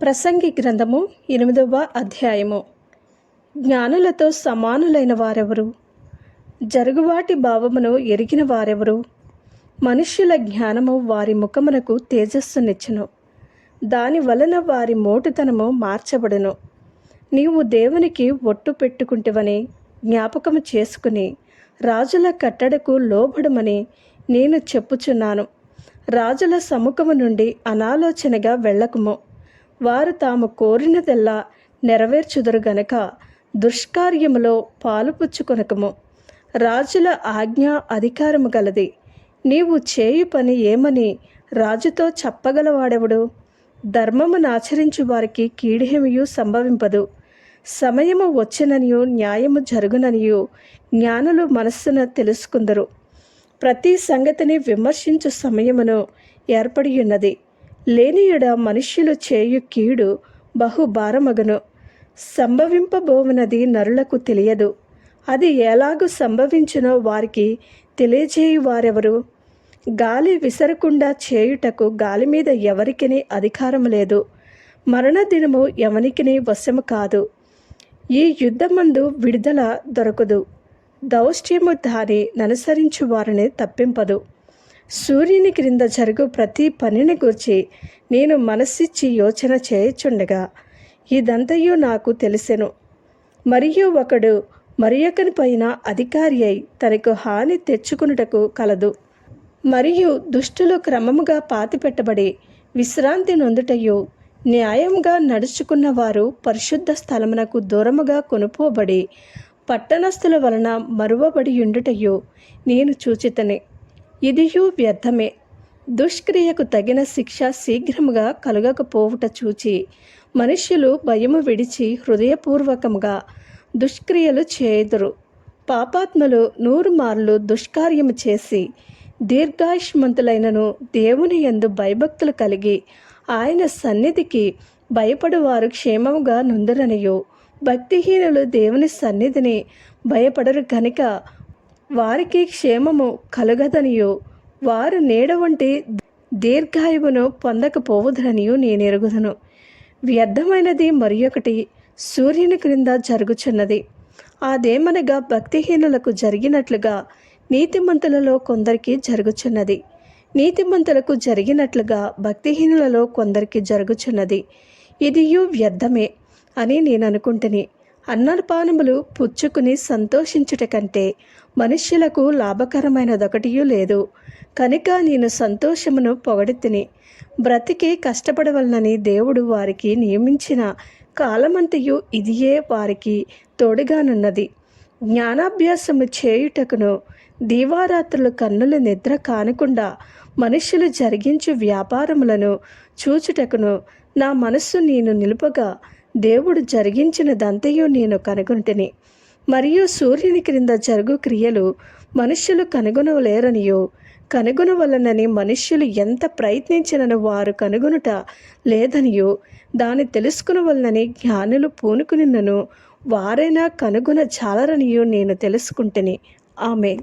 ప్రసంగి గ్రంథము ఎనిమిదవ అధ్యాయము. జ్ఞానులతో సమానులైన వారెవరు? జరుగువాటి భావమును ఎరిగిన వారెవరు? మనుష్యుల జ్ఞానము వారి ముఖమునకు తేజస్సునిచ్చును. దాని వలన వారి మోటుతనము మార్చబడును. నీవు దేవునికి ఒట్టు పెట్టుకుంటవని జ్ఞాపకము చేసుకుని రాజుల కట్టడకు లోబడమని నేను చెప్పుచున్నాను. రాజుల సముఖము నుండి అనాలోచనగా వెళ్ళకుము. వారు తాము కోరినదెల్లా నెరవేర్చుదురు గనక దుష్కార్యములో పాలుపుచ్చుకొనకము. రాజుల ఆజ్ఞ అధికారము గలది. నీవు చేయు పని ఏమని రాజుతో చెప్పగలవాడెవడు? ధర్మమును ఆచరించు వారికి కీడేమియు సంభవింపదు. సమయము వచ్చిననియు న్యాయము జరుగుననియు జ్ఞానులు మనస్సున తెలుసుకుందరు. ప్రతి సంగతిని విమర్శించు సమయమును ఏర్పడి ఉన్నది లేనియడ మనుష్యులు చేయు కీడు బహుభారమగును. సంభవింపబోవునది నరులకు తెలియదు. అది ఎలాగూ సంభవించునో వారికి తెలియజేయు వారెవరు గాలి విసరకుండా చేయుటకు గాలి మీద ఎవరికిని అధికారం లేదు. మరణ దినము ఎవనికిని వశము కాదు. ఈ యుద్ధమందు విడుదల దొరకదు. దౌష్ట్యము దాని ననుసరించు వారిని తప్పింపదు. సూర్యుని క్రింద జరుగు ప్రతి పనిని గురించి నేను మనస్సిచ్చి యోచన చేయుచుండగా ఇదంతయు నాకు తెలిసెను. మరియు ఒకడు మరి పైన అధికారి అయి తనకు హాని తెచ్చుకునుటకు కలదు. మరియు దుష్టులు క్రమముగా పాతిపెట్టబడి విశ్రాంతి నొందుటయు న్యాయంగా నడుచుకున్న వారు పరిశుద్ధ స్థలమునకు దూరముగా కొనుపోబడి పట్టణస్థుల వలన మరువబడి ఉండుటయు నేను చూచితనే. ఇదియూ వ్యర్థమే. దుష్క్రియకు తగిన శిక్ష శీఘ్రముగా కలుగకపోవుట చూచి మనుష్యులు భయము విడిచి హృదయపూర్వకంగా దుష్క్రియలు చేయుదురు. పాపాత్మలు నూరు మార్లు దుష్కార్యము చేసి దీర్ఘాయుష్మంతులైనను దేవుని యందు భయభక్తులు కలిగి ఆయన సన్నిధికి భయపడువారు క్షేమముగా నుందురనియు. భక్తిహీనులు దేవుని సన్నిధిని భయపడరు కనుక వారికి క్షేమము కలుగదనియో. వారు నీడ వంటి దీర్ఘాయువును పొందకపోవదనియు నేను ఎరుగుదను వ్యర్థమైనది మరి ఒకటి సూర్యుని క్రింద జరుగుచున్నది. అదేమనగా భక్తిహీనులకు జరిగినట్లుగా నీతిమంతులలో కొందరికి జరుగుచున్నది. నీతిమంతులకు జరిగినట్లుగా భక్తిహీనులలో కొందరికి జరుగుచున్నది. ఇదియు వ్యర్థమే అని నేను అనుకుంటుని అన్నపానములు పుచ్చుకుని సంతోషించుట కంటే మనుష్యులకు లాభకరమైనదొకటియూ లేదు. కనుక నేను సంతోషమును పొగడితిని బ్రతికి కష్టపడవలనని దేవుడు వారికి నియమించిన కాలమంతయు ఇదియే వారికి తోడుగానున్నది. జ్ఞానాభ్యాసము చేయుటకును దీవారాత్రులు కన్నులు నిద్ర కానకుండా మనుష్యులు జరిగించు వ్యాపారములను చూచుటకును నా మనస్సు నేను నిలుపగా దేవుడు జరిగించినదంతయు నేను కనుగొంటిని. మరియు సూర్యుని క్రింద జరుగు క్రియలు మనుష్యులు కనుగొనలేరనియో. కనుగొనవలనని మనుష్యులు ఎంత ప్రయత్నించినను వారు కనుగొనుట లేదనియో. దాన్ని తెలుసుకునవలనని జ్ఞానులు పూనుకునినను. వారైనా కనుగొన చాలరనియో నేను తెలుసుకుంటుని. ఆమె